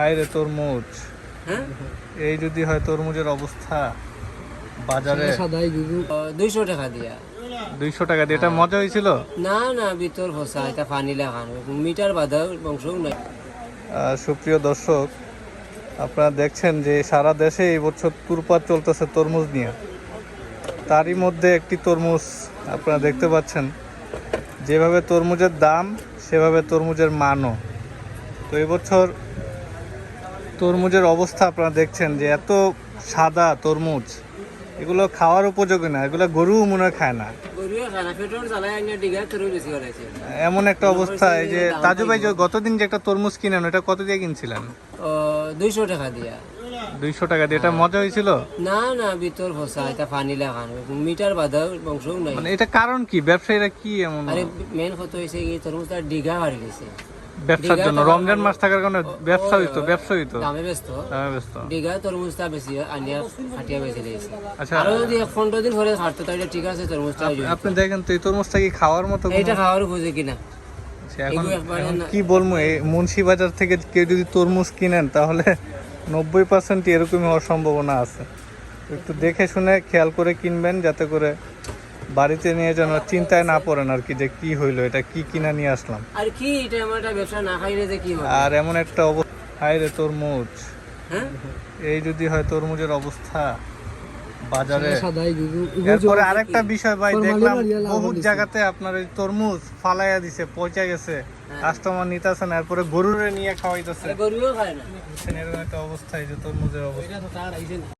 হায় রে তরমুজ। হ্যাঁ? এই যদি হয় তরমুজের অবস্থা বাজারে। সাদাই গুগু দুইশো টাকা দিয়া। দুইশো টাকা দিয়ে এটা মজা হয়েছিল? না না ভিতর ফসা এটা পানি লাগান। মিটার বাধা বংশ নাই। সুপ্রিয় দর্শক আপনারা দেখছেন যে সারা দেশে এই বছর তুরপাত চলতেছে তরমুজ নিয়ে। তারই মধ্যে একটি তরমুজ আপনারা দেখতে পাচ্ছেন। যেভাবে তরমুজের দাম সেভাবে তরমুজের মানও। তো এবছর তরমুজের অবস্থা আপনারা দেখছেন যে এত সাদা তরমুজ এগুলো খাওয়ার উপযোগী না এগুলো গরুও মনে হয় খায় না। এমন একটা অবস্থা এই যে তাজু ভাই গতদিন যে একটা তরমুজ কিনেন ওটা কত দিয়ে কিনছিলেন? দুইশো টাকা দিয়া। দুইশো টাকা দিয়ে এটা মজা হয়েছিল? না না ভিতর ফসা এটা পানি লাগান মিটার বাধা বংশ নাই। মানে এটা কারণ কি? ব্যবসায়ীরা কি এমন? আরে মেন কথা হয়েছে কি তরমুজটা ডিগা হারি গেছে ব্যবসার জন্য। রমজান মাস থাকার কারণে ব্যবসা হইতো ব্যবসা হইতো দামে ব্যস্ত। দামে ব্যস্ত। তরমুজটা বেশি আনিয়া ফাটিয়া বেশি দিয়েছে। আচ্ছা। আরও যদি এক পনেরো দিন পরে হাঁটতো তাহলে ঠিক আছে তরমুজটা আপনি দেখেন তো এই তরমুজটা কি খাওয়ার মতো এইটা খাওয়ার বুঝে কিনা? আচ্ছা, এখন এখন কি বলব এই মুন্সি বাজার থেকে কেউ যদি তরমুজ কিনেন তাহলে নব্বই পার্সেন্ট এরকমই হওয়ার সম্ভাবনা আছে। একটু দেখে শুনে খেয়াল করে কিনবেন যাতে করে বাড়িতে নিয়ে যেন চিন্তায় না পড়েন আর কি যে কি হইল এটা কি কিনা নিয়ে আসলাম। আর কি এটা আমার একটা ব্যবসা না খাইলে যে কি হবে? আর এমন একটা অবস্থা হায় রে তরমুজ। হ্যাঁ? এই যদি হয় তরমুজের অবস্থা বাজারে। এরপরে আরেকটা বিষয় ভাই দেখলাম বহুত জায়গাতে আপনার এই তরমুজ ফালাইয়া দিছে পচে গেছে। কাস্টমার নিতেছে না এরপরে গরুরে নিয়ে খাওয়াইতেছে। গরুও খায় না। এরকম একটা অবস্থা এই যে তরমুজের অবস্থা।